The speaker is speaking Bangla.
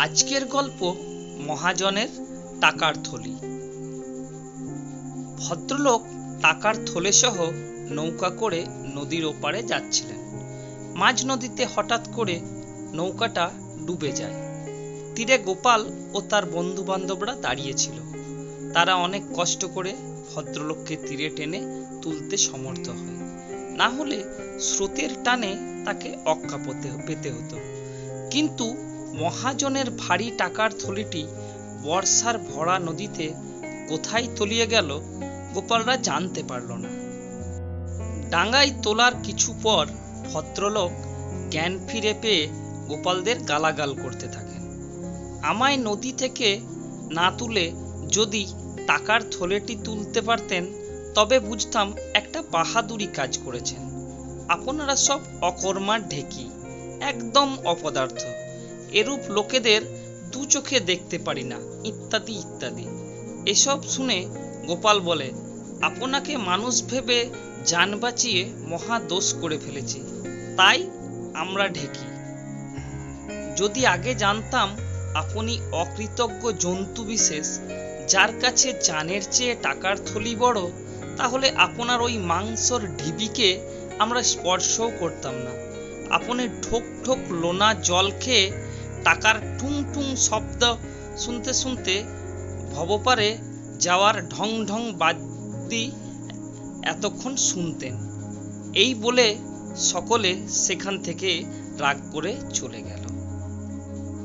আজকের গল্প মহাজনের টাকার থলি। ভদ্রলোক টাকার থলে সহ নৌকা করে নদীর ওপারে যাচ্ছিলেন। মাঝ নদীতে হঠাৎ করে নৌকাটা ডুবে যায়। তীরে গোপাল ও তার বন্ধু বান্ধবরা দাঁড়িয়েছিল তারা অনেক কষ্ট করে ভদ্রলোককে তীরে টেনে তুলতে সমর্থ হয়। না হলে স্রোতের টানে তাকে অক্কা পেতে হতো। কিন্তু মহাজনের ভারী টাকার থলিটি বর্ষার ভরা নদীতে কোথায় তলিয়ে গেল, গোপালরা জানতে পারল না। ডাঙ্গায় তোলার কিছু পর ভদ্রলোক জ্ঞান ফিরে পেয়ে গোপালদের গালাগাল করতে থাকেন। আমায় নদী থেকে না তুলে যদি টাকার থলেটি তুলতে পারতেন, তবে বুঝতাম একটা বাহাদুরি কাজ করেছেন। আপনারা সব অকর্মার ঢেকি, একদম অপদার্থ। এরূপ লোকেদের দু চোখে দেখতে পারি না। ইত্যাদি ইত্যাদি। এসব শুনে গোপাল বলে, আপনাকে মানুষ ভেবে যান বাঁচিয়ে মহা দোষ করে ফেলেছি। তাই আমরা ঢেকি। যদি আগে জানতাম আপনি অকৃতজ্ঞ জন্তু বিশেষ, যার কাছে জানের চেয়ে টাকার থলি বড়, তাহলে আপনার ওই মাংসর ঢিবিকে আমরা স্পর্শও করতাম না। আপনি ঠোক ঠোক লোনা জল খেয়ে টাকার টুং টুং শব্দ শুনতে শুনতে ভবপারে যাওয়ার ঢং ঢং বাদ্যি এতক্ষণ শুনতেন। এই বলে সকলে সেখান থেকে রাগ করে চলে গেল।